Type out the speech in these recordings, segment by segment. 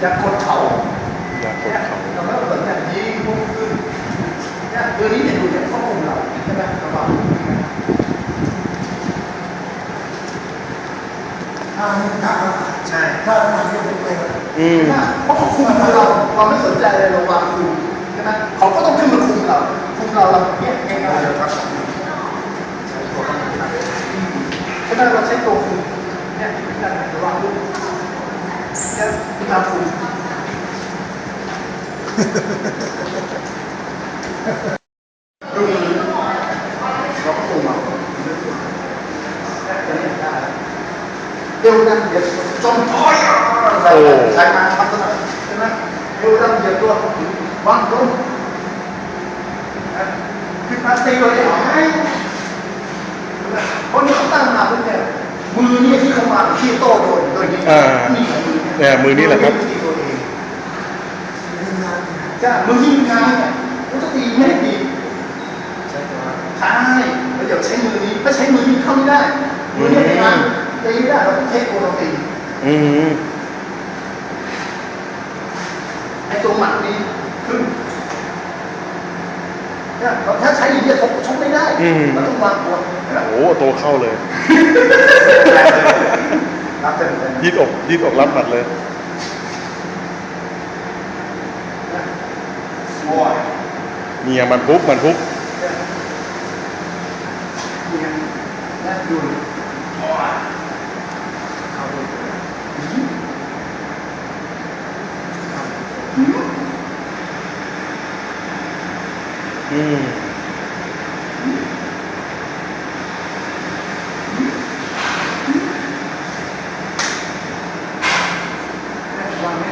อย่ากดเขาอยากกดเนี่ยเขาเราไม่เหมือนเนี่ยยิงปุ๊บขึ้นเนี่ยมือนี้เนี่ยดูเนี่ยเขาคุมเราใช่ไหมระวังอ่าถ้าใช่ถ้าทำเนี่ยไม่เป็นอืมเพราะเขาคุมเราเราไม่สนใจเลยเราวางคุมใช่ไหมเขาก็ต้องขึ้นมาคุมเราคุมเราเราเนี่ยง่ายๆเลยครับใช้ตัวต้องใช่ไหมเราใช้ตัวคุมเนี่ยนั่นแหละระวังลูกเนี่ยขึ้นมาคุมดูมือเราก็คุมเอาเนี่ยจะเล่นได้เร็วนะเดี๋ยวจมพ่อยอะไรใช้มาทำตัวไหนใช่ไหมเร็วนะเดี๋ยวตัววาง ลงขึ้นมาตีเลยไอ้คนนี้เขาตั้งมาเพื่อเนี่ยมือนี่ที่ เขามาที่โต้โดนโดยนี้อ่านี่ของมือเนี่ยมือนี่แหละครับมือที่ตัวเองใช่มือที่งานเนี่ยมันจะตีไม่ได้ตีใช่แล้วเดี๋ยวใช้มือนี้ไม่ใช้มือนี้เข้าไม่ได้ มือนี้ในงานตีไม่ได้เราต้องใช้ตัวเราตีอืมไอ้ตัวหมัดนี้ขึ้นเนี่ยถ้าใช้อย่างนี้ยชกชกไม่ได้มันต้องวางตัวโอ้โหตัวเข้าเลย รับเต็มเต็มยืดอกยืดอกรับหมัดเลยโอ้ยเนี่ยมันปุ๊บมันปุ๊บ เนี่ยเนี่ยดูโอ้ยเอาดูอืม อืม วางไว้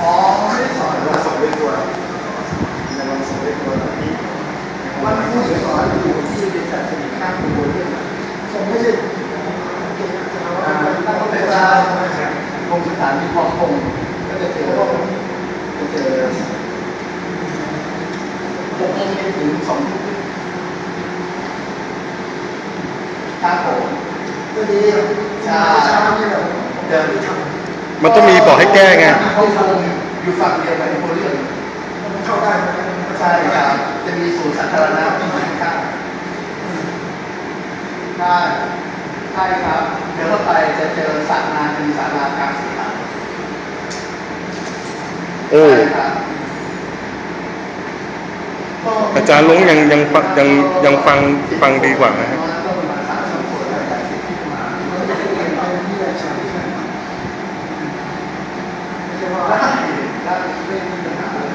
อ๋อไม่ได้สอนเราส่งด้วยตัวเราลองส่งด้วยตัวนี้วันผู้สอนอยู่ที่เรียนจากสนิทข้างตัวเรียนส่งไม่ใช่อ่าตั้งแต่เวลาลงสถานีคลองคงก็จะเจอจะเจอหกโมงเย็นถึงสองทุ่มทางผมก็ดีเช้าเช้าเนี่ยเดินทำ มันต้องมีบอกให้แก้ไงเขาคงอยู่ฝั่งเดียวกับโพเลียนมันเข้าได้ไหมใช่ครับจะมีศูนย์สาธารณะที่อยู่ข้างๆใช่ใช่ครับเดี๋ยวเข้าไปจะเจอสระน้ำเป็นศาลากลางสนามโอ้ใช่ครับก็อาจารย์ลุงยังยังฟังยังยังฟังฟังดีกว่านะฮะ ก็ประมาณสามสิบคนได้จากสิบที่มามันจะเป็นไปที่ได้ใช่ไหมไม่ใช่ว่าได้ได้ไม่มีปัญหาเลย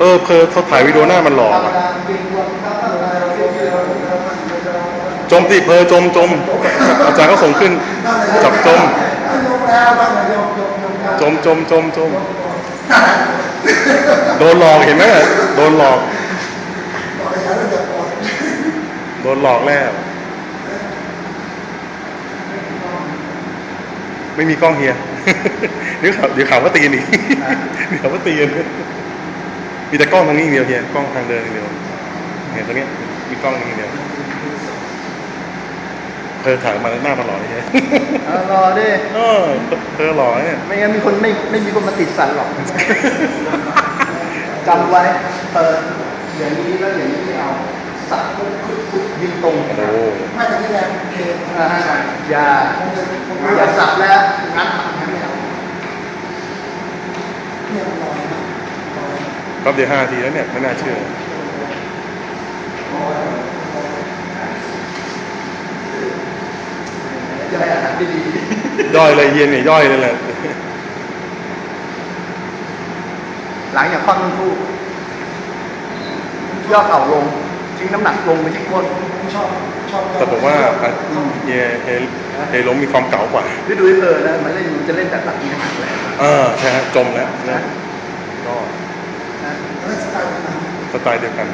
เออเพอเขาถ่ายวิดีโอหน้ามันหลอว่ะจมติเพอจมจม อาจารย์ก็ส่งขึ้น จับจม จมจมจมจมโดนหลอกเห็นไหมโดนหลอก โดนหลอกแล้ว ไม่มีกล้องเฮียเดี๋ยวเขาเดี๋ยวเขาก็ตีนอีกเดี๋ยวเขาก็ตีน มีแต่กล้องทางนี้อย่างเดียวเฮียกล้องทางเดินอย่างเดียวเห็นตรงเนี้ยมีกล้องนี้อย่างเดียวเธอถ่ายมาหน้ามันหล่อเลยเฮียรอดิเออเธอหล่อเนี่ยไม่งั้นมีคนไม่ไม่มีคนมาติดสันหรอกจำไว้เอออย่างนี้แล้วอย่างนี้ไม่เอาสัตว์ปุ๊บปุ๊บปุ๊บยิงตรงโอ้โหไม่แต่ที่แรงเคอ่าฮะอย่าอย่าสับแล้วงัดงั้นไม่เอาเนี่ยมันลอยนะล อยแป๊บเดียวห้านาทีแล้วเนี่ยไม่น่าเชื่อจะให้อาหารดีย่อยเลยเฮียเนี่ยย่อยเลยแหละๆหลังจากคลอดลูกคู่ย่อเข่าลงทิ้งน้ำหนักลงไปที่ก้นชอบชอบแต่ผมว่าอะเฮียเฮียเฮล้มมีความเก๋ากว่า ฤดูเพลินนะมันเล่นมันจะเล่นแบบหลักอินหักแหละเออใช่ฮะจมแล้วนะก็นะแล้ว สไตล์นั้นสไตล์เดียวกัน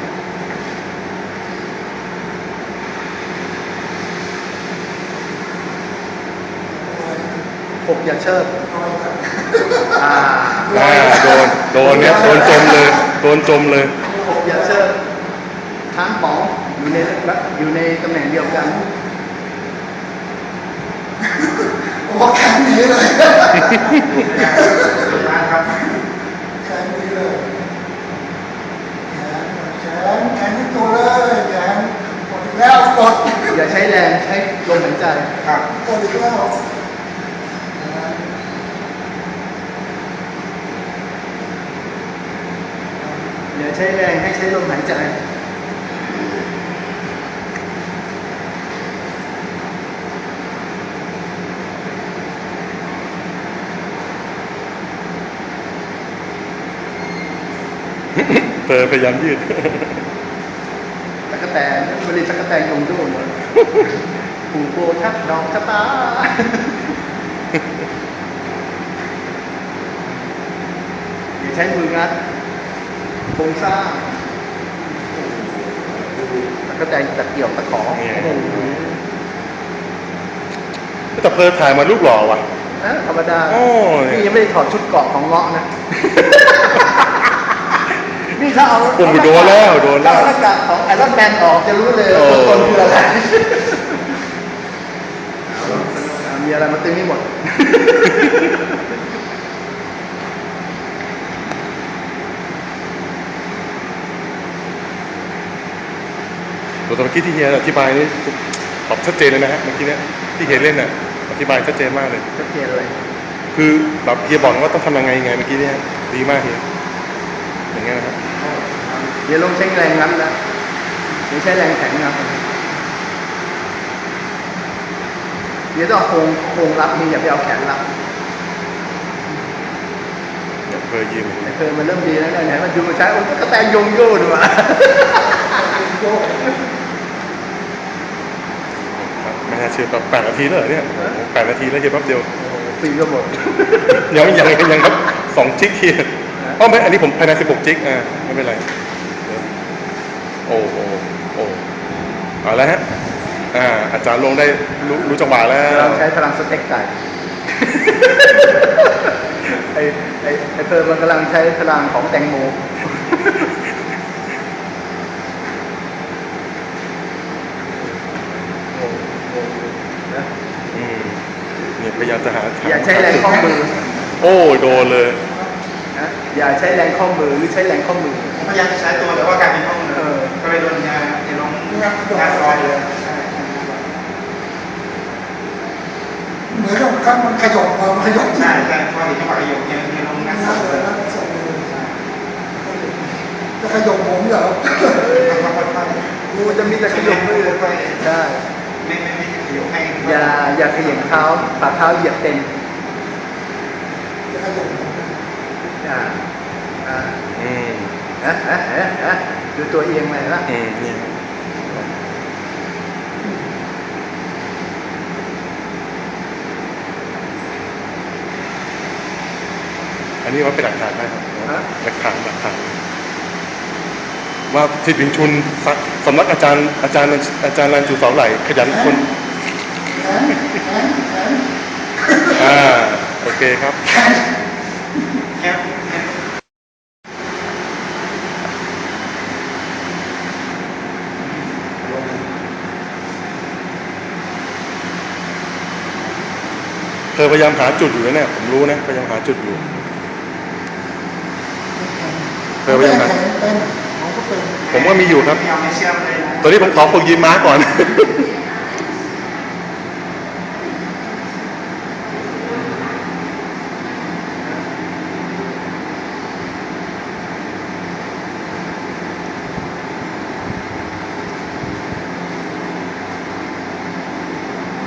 หกอย่าเชิดอ่าอ่าโดน โดนเนี่ยโดนจมเลย โดนจมเลยหกอย่าเชิดทั้งป๋องอยู่ในอยู่ในตำแหน่งเดียวกันบอกแขนนี้เลยครับแขนนี้เลยแขนแขนแขนที่ตัวเลยแขนกดอีก แล้วกดอย่าใช้แรงใช้ลมหายใจครับกดอีกแล้วอย่าใช้แรงให้ใช้ลมหายใจเธอพยายามยืดตะกะแต นบริตะกะแตนยงดูนผูโบทักดอกชะตาอย่าใช้มืองัดโครงสร้างตะกะแตนตะเกี่ยวตะขอเนี่ยโอ้โหแต่เพอถ่ายมารูปหล่อว่ะเอ้อธรรมดาโอ้ยนี่ยังไม่ได้ถอดชุดเกราะของเงาะนะ นี่ถ้าเอาผมโดนแล้วโดนแล้วถ้าเอาหน้ากากของไอรอนแมนออกจะรู้เลยว่าโอ้ตัวตนคืออะไรมีอะไรมาตึงนี่หมดตัวตะกี้ที่เฮียอธิบายนี่ตอบชัดเจนเลยนะฮะเมื่อกี้เนี่ยที่เฮียเล่นน่ะอธิบายชัดเจนมากเลยชัดเจนเลย คือแบบเฮียบอกว่าต้องทำยังไงยังไงเมื่อกี้เนี่ยดีมากเฮียอย่างเงี้ยนะครับ เดี๋ยวลงใช้แรงงัดแล้วเดี๋ยวใช้แรงแข็งงัดเดี๋ยวต้องเอาโครงโครงรับนี่อย่าไปเอาแขนรับเดี๋ยวเคยยืมแต่เคยมันเริ่มดีแล้วเนี่ยไหนมันดูมันใช้โอ้ยก็แตงโยงโยดูอะไม่น่าเชื่อแบบแปดนาทีแล้วเหรอเนี่ยโอ้โหแปดนาทีแล้วเฮียแป๊บเดียวฟรีก็หมดยังยังยังครับสองจิกเฮียอ๋อไม่อันนี้ผมภายในสิบหกจิกอ่าไม่เป็นไรเดี๋ยวโอ้โอ้โอ้เอาแล้วฮะอ่าอาจารย์ลงได้รู้รู้จังหวะแล้ว เราใช้พลังสเต็กไก่ ไอ้ไอ้ไอ้เพิ่มมันกำลังใช้พลังของแตงโมนะอืมเนี่ยพยายามจะหาอย่าใช้แรงข้อมือโอ้โดนเลย นะอย่าใช้แรงข้อมือหรือใช้แรงข้อมือ ผมพยายามจะใช้ตัวแต่ว่ากลายเป็นข้อ มือเออก็เลยโดนยาเดี๋ยวลงยาซอยเลยเหมือนกับการมันขยบมามขยบใช่ใช่พอถึงจังหวะประโยคเนี่ยเนี่ยลงงัดนั่เสานเลเลยเลยจะขยบผมเหรอกูจะมีแต่ขยมมือใช่ๆไม่ไม่ไม่ขยับให้อย่าอย่าขย่งเท้าฝ่าเท้าเหยียบเต็มจะขยมอ่าอ่าเอืมฮะฮะฮะฮะ ดูตัวเอียงไหมล่ะอืมเนี่ยอันนี้ว่าเป็นหลักฐานได้ครับหลักฐานหลักฐานว่าสิทธิ์บินชุนสสำนักอาจารย์อาจารย์อาจารย์รันจูเสาไหลขยันคนแขนแขนแขนอ่าโอเคครับ แขน แค่แค่ เธอพยายามหาจุดอยู่นะเนี่ยผมรู้นะพยายามหาจุดอยู่ เธอพยายามหาผมก็มีอยู่ครับ ตอนนี้ผมขอฝึกยิมม้าก่อน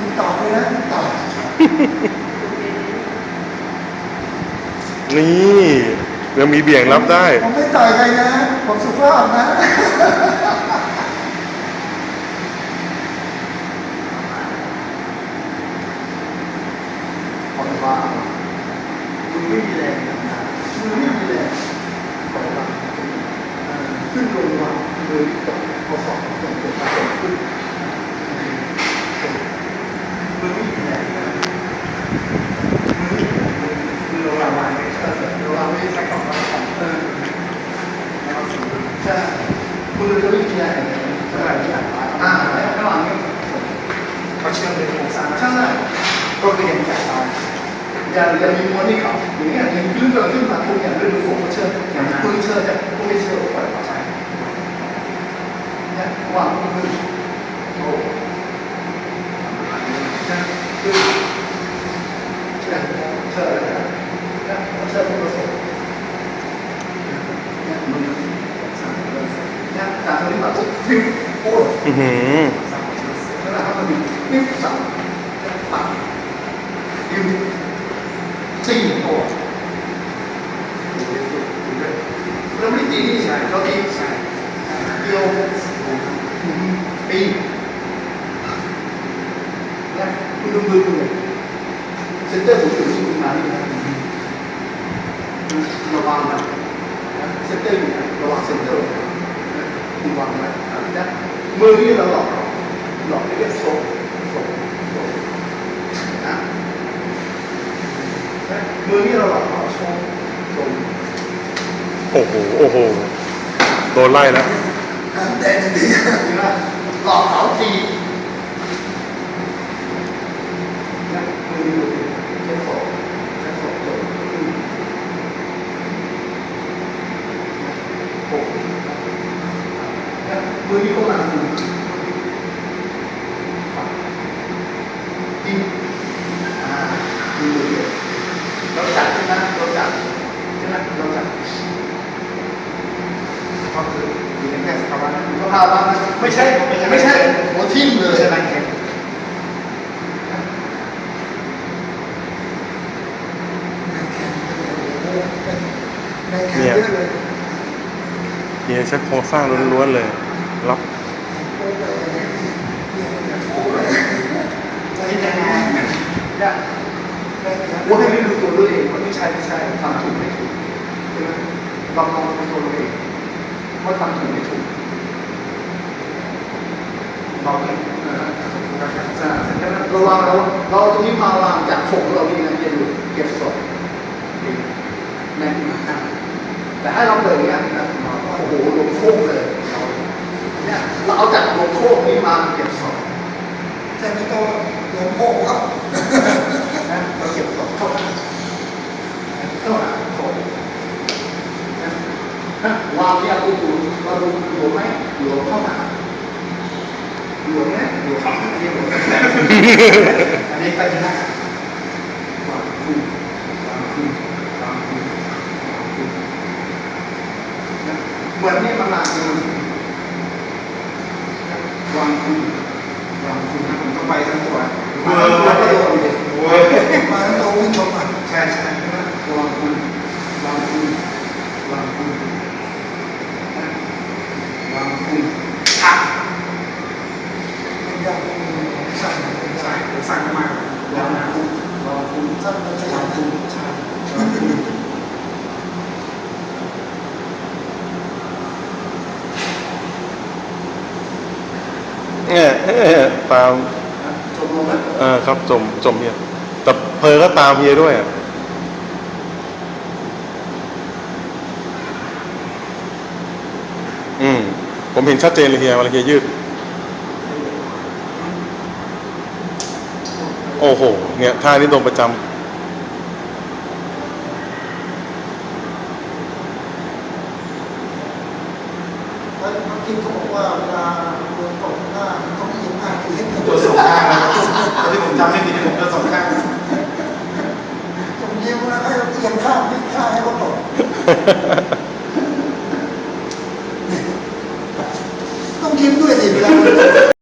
มีต่อเลยนะมีต่อ นี่ยังมีเบี่ยงรับได้ ผมไม่ต่อยใครนะ ผมสุภาพนะอว้าวมือไม่มีแรงทำงานมือไม่มีแรงปล่อยวางเอ่อขึ้นลงวางมือตกข้อศอกตรงตัวตาตกขึ้นมือไม่มีแรงนะมือไม่มีแรงมือมือเราวางไว้เออเราวางไว้ใช้ของเราของเออใช่มือจะไม่มีแรงเท่าไหร่ที่อ่านอ่าแล้วระหว่างนี้ เขาเชื่อมเป็นโครงสร้าง ใช่ ก็เรียนจากตายอย่าอย่ามีม้วนให้เขาอย่างนี้อย่างขึ้นเกิดขึ้นมาทุกอย่างด้วยดูผมเชื่ออย่างคุณเชื่อจะคุณไม่เชื่อปล่อยเขาใช้เนี่ยวางมือโอ้นะคือเชื่อเชื่อเลยนะเชื่อผู้ประสบเนี่ยมือสั่งเลยเนี่ยจากตรงนี้มาปุ๊บฟิวโอ้อือหือแล้วเราก็มีนิ้วสั่ง ยืนสี่ตัวเราไม่ได้ตีนี่ใช่เราตีใช่เดียวปีนะคุณดูมือคุณเซนเตอร์ผมอยู่ที่คุณมานี่นะระวังนะเซนเตอร์อยู่ระวังเซนเตอร์คุณวางนะนะมือนี่เราหลอกหลอกให้เรียกโซ่โซ่โซ่นะ มือที่เราหลอกเขาโซ่โซ่โอ้โห โอ้โห โดนไล่แล้วการแต่งดีเห็นไหลอกเขาทีมืออยู่ใช้โซ่ใช้โซ่โซ่อืมโอ้นะมือที่เขาหลังอยู่ยิงอ่ามือเดียวเราจับใช่ไหมเราจับใช่ไหมเราจับ ก็คืออยู่ในแค่สภาวะนั้น สภาวะนั้นไม่ใช่ไม่ใช่หัวทิ่มเลย ฉะนั้นแค่ ในแขนเยอะเลย เฮียใช้โครงสร้างล้วนๆเลยล็อกโอ้ยเนี่ยโอ้ยใจนี่แข็ยังงไงแรงเนี่ยว่าให้ไม่รู้ตัวด้วยเองว่าไม่ใช่ไม่ใช่ทำถูกไม่ถูกใช่ไหมลองลองเป็นตัวเองว่าทำถูกไม่ถูกเราเนี่ยเราวางเราเราตรงนี้มาวางจากฝงเรานี่นะเย็นอยู่เก็บศพแม่งมา แต่ให้เราเปิดอย่างนี้นะโอ้โหลงโค้งเลยเนี่ยเราเอาจากลงโค้งนี้มาเก็บศพแต่ไม่ต้องหลวงพ่อครับนะเราเก็บศพเข้าหาเข้าหาศพนะวางเนี่ยกูดูเราดูหลวมไหมหลวมเข้าหาหลวมไหมหลวมเข้าหาอันนี้หลวมอันนี้ไปที่หน้าวางคูวางคูวางคูวางคู วันนี้มันมาเองวางคูวางคู ผมต้องไปทั้งตัว เวอร์แล้วก็โดนเลย เวอร์ มาแล้วเราวิ่งชมอะ ใช่ใช่ วางคุณวางคุณวางคุณวางคุณอะ ไม่ยากสั่งเป็น ใช่ สาย ผมสั่งมาก วางคุณวางคุณ สั่งเป็นสายคุณใช่ วางคุณ เนี่ยเอ๊ะ ตามจบลงไหมเออครับจมจมเฮียแต่เพอก็ตามเฮียด้วยอะอืม ผมเห็นชัดเจนเลยเฮียเวลาเฮียยืด โอ้โห เนี่ยท่านี้โดนประจำ